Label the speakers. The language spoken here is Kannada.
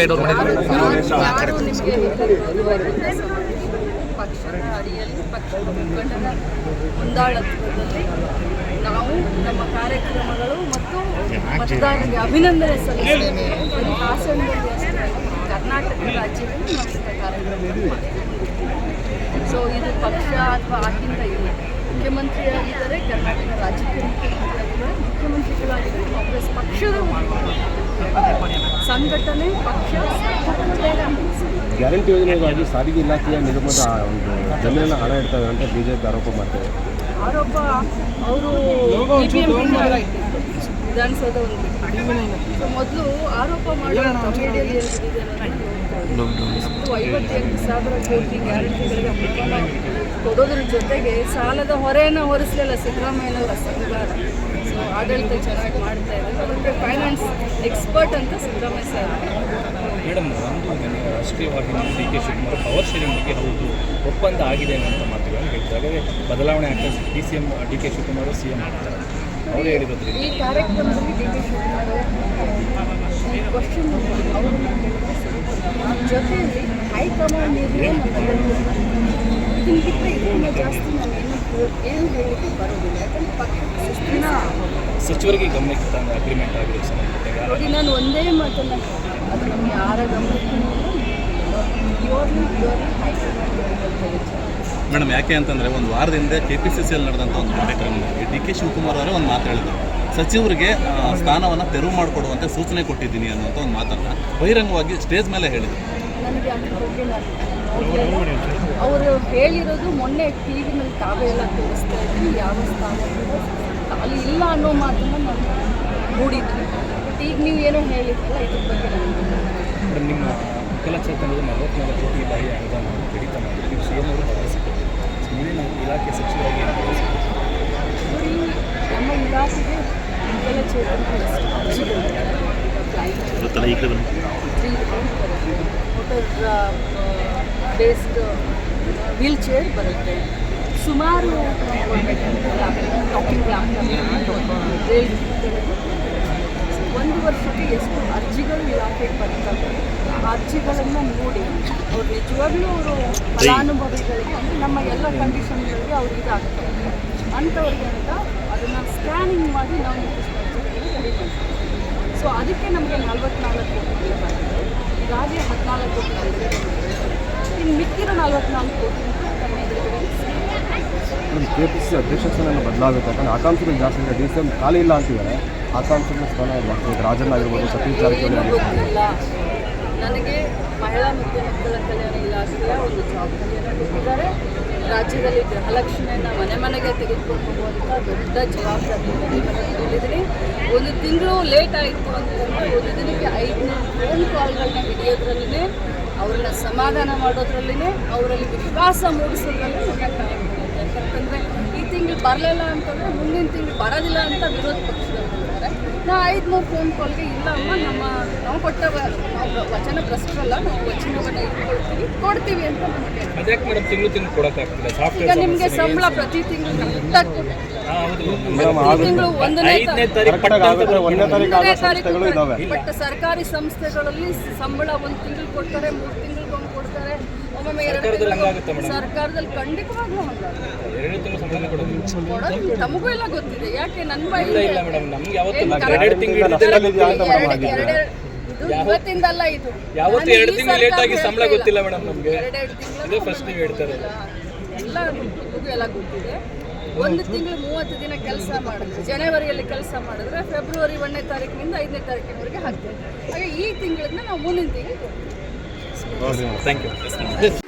Speaker 1: ಅಪ್ಡೇಟ್ ಅವ್ರು ಮಾಡಿದ್ರು
Speaker 2: ಪಕ್ಷದ ಅಡಿಯಲ್ಲಿ ಪಕ್ಷದ ಮುಖಂಡರ ಮುಂದಾಳತ್ವದಲ್ಲಿ ನಾವು ನಮ್ಮ ಕಾರ್ಯಕ್ರಮಗಳು ಮತ್ತು ಮತದಾರರಿಗೆ ಅಭಿನಂದನೆ ಸಲ್ಲಿಸಿ ಬರೀ ಹಾಸನದಲ್ಲಿ ಅಷ್ಟೇ ಅಲ್ಲ, ಕರ್ನಾಟಕ ರಾಜ್ಯದಲ್ಲಿ ಕಾರ್ಯಕ್ರಮವನ್ನು ಮಾಡ್ತೀವಿ. ಸೊ ಇದು ಪಕ್ಷ ಅಥವಾ ಆಗಿಂದ ಇಲ್ಲ. ಮುಖ್ಯಮಂತ್ರಿಯಾಗಿದ್ದಾರೆ ಕರ್ನಾಟಕ ರಾಜ್ಯಕ್ಕೆ ಮುಖ್ಯಮಂತ್ರಿಯಾಗಿದ್ದಾರೆ ಮುಖ್ಯಮಂತ್ರಿಗಳಾಗಿದ್ದಾರೆ ಕಾಂಗ್ರೆಸ್ ಪಕ್ಷದ ಸಂಘಟನೆ ಪಕ್ಷ
Speaker 3: ಗ್ಯಾರಂಟಿ ಯೋಜನೆಗಾಗಿ ಸಾರಿಗೆ ಇಲಾಖೆಯ ನಿಗಮದ ಒಂದು ಜಮೀನನ್ನು ಹಣ ಇರ್ತವೆ ಅಂತ ಬಿಜೆಪಿ ಆರೋಪ ಮಾಡ್ತಾರೆ
Speaker 2: ಆರೋಪ ಅವರು ವಿಧಾನಸೌಧ ಒಂದು ಮೊದಲು ಆರೋಪ ಮಾಡಿದ್ರು ಐವತ್ತೆಂಟು ಸಾವಿರ ಕೋಟಿ ಗ್ಯಾರಂಟಿಗಳಿಗೆ ಕೊಡೋದ್ರ ಜೊತೆಗೆ ಸಾಲದ ಹೊರೆಯನ್ನು ಹೊರಿಸಲಿಲ್ಲ ಸಿದ್ದರಾಮಯ್ಯನವರ ಆಡಳಿತ ಚೆನ್ನಾಗಿ ಮಾಡ್ತಾ ಇದ್ದಾರೆ ಫೈನಾನ್ಸ್ ಎಕ್ಸ್ಪರ್ಟ್ ಅಂತ ಸಿದ್ದರಾಮಯ್ಯ ಸರ್
Speaker 1: ಮೇಡಮ್ ಒಂದು ನನಗೆ ರಾಷ್ಟ್ರೀಯ ನಮ್ಮ D K Shivakumar power sharing ಬಗ್ಗೆ ಹೌದು ಒಪ್ಪಂದ ಆಗಿದೆ ಅಂತ ಮಾತುಗಳನ್ನು ಹೇಳ್ತಾರೆ ಬದಲಾವಣೆ ಆಗ್ತದೆ D C M D K Shivakumar C M ಆಗ್ತಾರೆ. ಅವರೇ ಹೇಳಿರೋದ್ರಿಂದ.
Speaker 2: ಈ ಕಾರ್ಯಕ್ರಮದಲ್ಲಿ ಡಿ ಕೆ ಶಿವಕುಮಾರ್ ಜೊತೆಯಲ್ಲಿ ಹೈಕಮಾಂಡ್ ಇದನ್ನ ಬಿಟ್ಟರೆ ಇದರಿಂದ ಜಾಸ್ತಿ ಏನು ಹೇಳಲಿಕ್ಕೆ ಬರೋದಿಲ್ಲ ಯಾಕಂದ್ರೆ ಶಿಸ್ತಿನ
Speaker 1: ಸಚಿವರಿಗೆ ಗಮನಕ್ಕೆ ತಂದ ಅಗ್ರಿಮೆಂಟ್ ಆಗಿದೆ
Speaker 2: ನೋಡಿ ನಾನು ಒಂದೇ ಮಾತನ್ನು ಅದು ನಮಗೆ ಯಾರ ಗಮನಕ್ಕೂ ಪ್ಯೂರ್ಲಿ ಪ್ಯೂರ್ಲಿ ಹೈಕಮಾಂಡ್
Speaker 4: ಮೇಡಮ್ ಯಾಕೆ ಅಂತಂದರೆ ಒಂದು ವಾರದಿಂದ ಕೆ ಪಿ ಸಿ ಸಿ ಅಲ್ಲಿ ನಡೆದಂಥ ಒಂದು ಕಾರ್ಯಕ್ರಮದಲ್ಲಿ ಡಿ ಕೆ ಶಿವಕುಮಾರ್ ಅವರೇ ಒಂದು ಮಾತು ಹೇಳಿದರು. ಸಚಿವರಿಗೆ ಸ್ಥಾನವನ್ನು ತೆರವು ಮಾಡಿಕೊಡುವಂತೆ ಸೂಚನೆ ಕೊಟ್ಟಿದ್ದೀನಿ ಅನ್ನುವಂಥ ಒಂದು ಮಾತನ್ನು ಬಹಿರಂಗವಾಗಿ ಸ್ಟೇಜ್ ಮೇಲೆ ಹೇಳಿದರು.
Speaker 2: ಅವರು ಹೇಳಿರೋದು ಮೊನ್ನೆ ಟಿ ವಿನಲ್ಲಿ ತಾವೇ ಎಲ್ಲ ತೋರಿಸ್ತಾ ಇದ್ವಿ ಯಾವ ಸ್ಥಾನ ಅಲ್ಲಿ ಇಲ್ಲ ಅನ್ನೋ ಮಾತನ್ನು ನಾನು ಮೂಡಿದ್ವಿ. ಬಟ್ ಈಗ ನೀವು ಏನೋ ಹೇಳಿದ್ರಲ್ಲ ಇದ್ರ ಬಗ್ಗೆ ನನಗೆ
Speaker 1: ನಿಮ್ಮ ವಿಕಲ ಚೇತನದ ನಲವತ್ನಾಲ್ಕು ಕೋಟಿ ಬಾಯಿ ಅನುದಾನ ಕಡಿತ ಮಾಡಿ ನೀವು ಸಿ ಎಂ ಅವರು ಭರವಸೆ ನೀವೇನು ಇಲಾಖೆ ಸಚಿವರಾಗಿ
Speaker 2: ನೋಡಿ ನಮ್ಮ ಇಲಾಖೆಗೆ ಅರ್ಜಿಗಳಿದೆ three motor based wheelchair ಬರುತ್ತೆ. ಸುಮಾರು ಟಾಕಿಂಗ್ ಒಂದು ವರ್ಷಕ್ಕೆ ಎಷ್ಟು ಅರ್ಜಿಗಳು ಇಲಾಖೆಗೆ ಬರ್ತವೆ ಆ ಅರ್ಜಿಗಳನ್ನು ನೋಡಿ ಅವ್ರು ನಿಜವಾಗ್ಲೂ ಅವರು ಫಲಾನುಭವಿಗಳಿಗೆ, ಅಂದರೆ ನಮ್ಮ ಎಲ್ಲ ಕಂಡೀಷನ್ಗಳಿಗೆ ಅವ್ರು ಇದಾಗ್ತಾರೆ. ಅಂಥವ್ರಿಗೆ ಅಂತ ಅದನ್ನು ಸ್ಕ್ಯಾನಿಂಗ್ ಮಾಡಿ ನಾವು ರೆಡಿ ಮಾಡ್ತೀವಿ ಸೊ ಅದಕ್ಕೆ ನಮಗೆ ನಲ್ವತ್ನಾಲ್ಕು ಕೋಟಿ ಬರುತ್ತೆ. ಈಗಾಗಲೇ ಹದಿನಾಲ್ಕು ಕೋಟಿ. ಇನ್ನು ಮಿಕ್ಕಿರೋ ನಲ್ವತ್ನಾಲ್ಕು
Speaker 3: ಕೆ ಪಿ ಸಿ ಅಧ್ಯಕ್ಷ ಸ್ಥಾನ ಬದಲಾಗುತ್ತೆ ಯಾಕಂದ್ರೆ ಆಕಾಂಕ್ಷಿಗಳು ಜಾಸ್ತಿ ಇದೆ. ಡಿ ಸಿ ಎಂ ಖಾಲಿ ಇಲ್ಲ ಅಂತಿದ್ದಾರೆ. ಆಕಾಂಕ್ಷಿಗಳ ಸ್ಥಾನ ಇಲ್ಲ. ಇದೆ ರಾಜನ್ ಆಗಿರ್ಬೋದು ಸತೀಶ್ ಜಾರಕಿಹೊಳಿ ಆಗಿರ್ಬೋದು.
Speaker 2: ನನಗೆ ಮಹಿಳಾ ಮತ್ತು ಮಕ್ಕಳ ಕಲ್ಯಾಣ ಇಲಾಖೆಯ ಒಂದು ಜವಾಬ್ದಾರಿಯನ್ನು ಕೊಟ್ಟಿದ್ದಾರೆ. ರಾಜ್ಯದಲ್ಲಿ ಗೃಹಲಕ್ಷ್ಮಿಯನ್ನು ಮನೆ ಮನೆಗೆ ತೆಗೆದುಕೊಂಡು ಹೋಗುವಂಥ ದೊಡ್ಡ ಹೇಳಿದ್ದೀನಿ. ಒಂದು ತಿಂಗಳು ಲೇಟ್ ಆಯಿತು ಅಂತಂದರೆ ಒಂದು ದಿನಕ್ಕೆ ಐದು ಫೋನ್ ಕಾಲ್ಗಳನ್ನ ಹಿಡಿಯೋದ್ರಲ್ಲೇ ಅವ್ರನ್ನ ಸಮಾಧಾನ ಮಾಡೋದ್ರಲ್ಲೇ ಅವರಲ್ಲಿ ವಿಶ್ವಾಸ ಮೂಡಿಸೋದ್ರಲ್ಲಿ ಯಾಕಂತಂದರೆ ಈ ತಿಂಗಳು ಬರಲಿಲ್ಲ ಅಂತಂದರೆ ಮುಂದಿನ ತಿಂಗಳು ಬರೋದಿಲ್ಲ ಅಂತ ವಿರೋಧ ನಾ ಐದುನೂರು ಫೋನ್ ಕಾಲ್ಗೆ ಇಲ್ಲ ಅಮ್ಮ ನಮ್ಮ ನಾವು ಕೊಟ್ಟ ವಚನ ಭ್ರಷ್ಟರಲ್ಲ ನಾವು ವಚನವನ್ನು ಇಟ್ಕೊಳ್ತೀವಿ ಕೊಡ್ತೀವಿ ಅಂತ ನಮಗೆ.
Speaker 1: ಅದ್ಯಾಕೆ ಮೇಡಮ್ ತಿಂಗಳು ತಿಂಗಳು ಕೊಡೋಕ್ಕಾಗ್ತಿಲ್ಲ?
Speaker 2: ಈಗ
Speaker 1: ಸಾಫ್ಟ್ವೇರ್
Speaker 2: ನಿಮಗೆ ಸಂಬಳ ಪ್ರತಿ ತಿಂಗಳು ಕರೆಕ್ಟಾಗಿ ತಿಂಗಳು ಒಂದನೇ ತಾರೀಕು ಬಟ್ ಸರ್ಕಾರಿ ಸಂಸ್ಥೆಗಳಲ್ಲಿ ಸಂಬಳ ಒಂದು ತಿಂಗಳು ಕೊಡ್ತಾರೆ ಮೂರು ತಿಂಗಳಿಗೊಮ್ಮೆ ಕೊಡ್ತಾರೆ ಒಮ್ಮೊಮ್ಮೆ
Speaker 1: ಸರ್ಕಾರದಲ್ಲಿ
Speaker 2: ಖಂಡಿತವಾಗ್ಲೂ ಹಂಗಾಗುತ್ತೆ. ತಮಗೂ ಎಲ್ಲ ಗೊತ್ತಿದೆ. ಯಾಕೆ ನನ್ನ ಬಾಯಿ
Speaker 1: ನಮ್ಗೆ
Speaker 2: ಇವತ್ತಿಂದಲ್ಲ ಇದು.
Speaker 1: ಯಾವತ್ತು ಎರಡು ತಿಂಗಳು ಲೇಟ್ ಆಗಿ ಸಂಬಳ ಗೊತ್ತಿಲ್ಲ. ಮೇಡಮ್ ನಮಗೆ.
Speaker 2: ಫಸ್ಟ್
Speaker 1: ಇದೇ first ನೀವು ಹೇಳ್ತಾರೆ.
Speaker 2: ಎಲ್ಲ ನಿಮಗೂ ಎಲ್ಲ ಗೊತ್ತಿದೆ. ಒಂದು ತಿಂಗಳು ಮೂವತ್ತು ದಿನ ಕೆಲಸ ಮಾಡಿದ್ರೆ ಜನವರಿಯಲ್ಲಿ ಕೆಲಸ ಮಾಡಿದ್ರೆ ಫೆಬ್ರವರಿ ಒಂದನೇ ತಾರೀಕಿನಿಂದ ಐದನೇ ತಾರೀಕಿನವರೆಗೆ ಹಾಕ್ತೇವೆ. ಹಾಗೆ ಈ ತಿಂಗಳಿಂದ ನಾವು ಮುಂದಿನ ತಿಂಗಳು ಕೊಡ್ತೀವಿ
Speaker 1: ಥ್ಯಾಂಕ್ ಯು